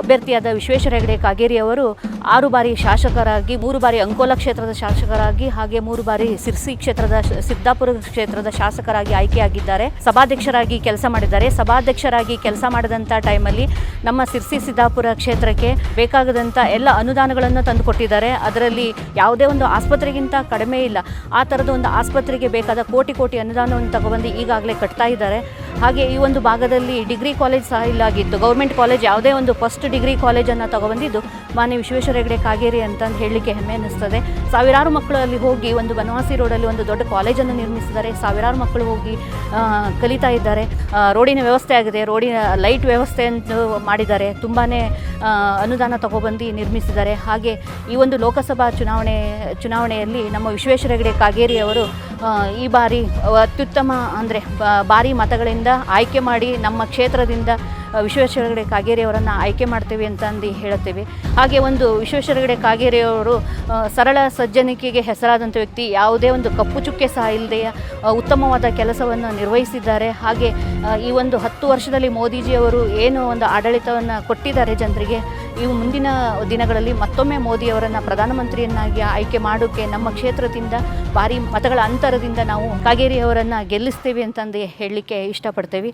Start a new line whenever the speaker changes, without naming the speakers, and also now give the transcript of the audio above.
ಅಭ್ಯರ್ಥಿಯಾದ ವಿಶ್ವೇಶ್ವರ ಹೆಗಡೆ ಕಾಗೇರಿ ಅವರು ಆರು ಬಾರಿ ಶಾಸಕರಾಗಿ, ಮೂರು ಬಾರಿ ಅಂಕೋಲ ಕ್ಷೇತ್ರದ ಶಾಸಕರಾಗಿ ಹಾಗೆ ಮೂರು ಬಾರಿ ಸಿರ್ಸಿ ಕ್ಷೇತ್ರದ ಸಿದ್ದಾಪುರ ಕ್ಷೇತ್ರದ ಶಾಸಕರಾಗಿ ಆಯ್ಕೆಯಾಗಿದ್ದಾರೆ. ಸಭಾಧ್ಯಕ್ಷರಾಗಿ ಕೆಲಸ ಮಾಡಿದ್ದಾರೆ. ಸಭಾಧ್ಯಕ್ಷರಾಗಿ ಕೆಲಸ ಮಾಡಿದಂಥ ಟೈಮಲ್ಲಿ ನಮ್ಮ ಸಿರ್ಸಿ ಸಿದ್ದಾಪುರ ಕ್ಷೇತ್ರಕ್ಕೆ ಬೇಕಾಗದಂಥ ಎಲ್ಲ ಅನುದಾನಗಳನ್ನು ತಂದುಕೊಟ್ಟಿದ್ದಾರೆ. ಅದರಲ್ಲಿ ಯಾವುದೇ ಒಂದು ಆಸ್ಪತ್ರೆಗಿಂತ ಕಡಿಮೆ ಇಲ್ಲ. ಆ ಥರದ ಒಂದು ಆಸ್ಪತ್ರೆಗೆ ಬೇಕಾದ ಕೋಟಿ ಕೋಟಿ ಅನುದಾನವನ್ನು ತಗೊಬಂದು ಈಗಾಗಲೇ ಕಟ್ತಾ ಇದ್ದಾರೆ. ಹಾಗೆ ಈ ಒಂದು ಭಾಗದಲ್ಲಿ ಡಿಗ್ರಿ ಕಾಲೇಜ್ ಸಹ ಇಲ್ಲಾಗಿತ್ತು. ಗೌರ್ಮೆಂಟ್ ಕಾಲೇಜ್ ಯಾವುದೇ ಒಂದು ಫಸ್ಟ್ ಡಿಗ್ರಿ ಕಾಲೇಜನ್ನು ತಗೊಬಂದಿದ್ದು ಮಾನ್ಯ ವಿಶ್ವೇಶ್ವರ ಹೆಗಡೆ ಕಾಗೇರಿ ಅಂತಂದು ಹೇಳಲಿಕ್ಕೆ ಹೆಮ್ಮೆ ಅನ್ನಿಸ್ತದೆ. ಸಾವಿರಾರು ಮಕ್ಕಳು ಅಲ್ಲಿ ಹೋಗಿ ಒಂದು ಬನವಾಸಿ ರೋಡಲ್ಲಿ ಒಂದು ದೊಡ್ಡ ಕಾಲೇಜನ್ನು ನಿರ್ಮಿಸಿದ್ದಾರೆ ಸಾವಿರಾರು ಮಕ್ಕಳು ಹೋಗಿ ಕಲಿತಾ ಇದ್ದಾರೆ. ರೋಡಿನ ವ್ಯವಸ್ಥೆ ಆಗಿದೆ. ರೋಡಿನ ಲೈಟ್ ವ್ಯವಸ್ಥೆ ಅಂತ ಮಾಡಿದ್ದಾರೆ. ತುಂಬಾ ಅನುದಾನ ತಗೊಬಂದು ನಿರ್ಮಿಸಿದ್ದಾರೆ. ಹಾಗೆ ಈ ಒಂದು ಲೋಕಸಭಾ ಚುನಾವಣೆ ಚುನಾವಣೆಯಲ್ಲಿ ನಮ್ಮ ವಿಶ್ವೇಶ್ವರ ಹೆಗಡೆ ಕಾಗೇರಿ ಅವರು ಆ, ಈ ಬಾರಿ ಅತ್ಯುತ್ತಮ ಅಂದರೆ ಬಾರಿ ಮತಗಳಿಂದ ಆಯ್ಕೆ ಮಾಡಿ ನಮ್ಮ ಕ್ಷೇತ್ರದಿಂದ ವಿಶ್ವೇಶ್ವರ ಹೆಗಡೆ ಕಾಗೇರಿ ಅವರನ್ನು ಆಯ್ಕೆ ಮಾಡ್ತೇವೆ ಅಂತಂದು ಹೇಳುತ್ತೇವೆ. ಹಾಗೆ ಒಂದು ವಿಶ್ವೇಶ್ವರ ಹೆಗಡೆ ಕಾಗೇರಿ ಅವರು ಆ, ಸರಳ ಸಜ್ಜನಿಕೆಗೆ ಹೆಸರಾದಂಥ ವ್ಯಕ್ತಿ ಯಾವುದೇ ಒಂದು ಕಪ್ಪು ಚುಕ್ಕೆ ಸಹ ಇಲ್ಲದೆ ಉತ್ತಮವಾದ ಕೆಲಸವನ್ನು ನಿರ್ವಹಿಸಿದ್ದಾರೆ. ಹಾಗೆ ಈ ಒಂದು ಹತ್ತು ವರ್ಷದಲ್ಲಿ ಮೋದಿಜಿಯವರು ಏನು ಒಂದು ಆಡಳಿತವನ್ನು ಕೊಟ್ಟಿದ್ದಾರೆ ಜನರಿಗೆ ಇವು ಮುಂದಿನ ದಿನಗಳಲ್ಲಿ ಮತ್ತೊಮ್ಮೆ ಮೋದಿಯವರನ್ನು ಪ್ರಧಾನಮಂತ್ರಿಯನ್ನಾಗಿ ಆಯ್ಕೆ ಮಾಡೋಕ್ಕೆ ನಮ್ಮ ಕ್ಷೇತ್ರದಿಂದ ಭಾರಿ ಮತಗಳ ಅಂತರದಿಂದ ನಾವು ಕಾಗೇರಿಯವರನ್ನು ಗೆಲ್ಲಿಸ್ತೇವೆ ಅಂತಂದು ಹೇಳಲಿಕ್ಕೆ ಇಷ್ಟಪಡ್ತೇವೆ.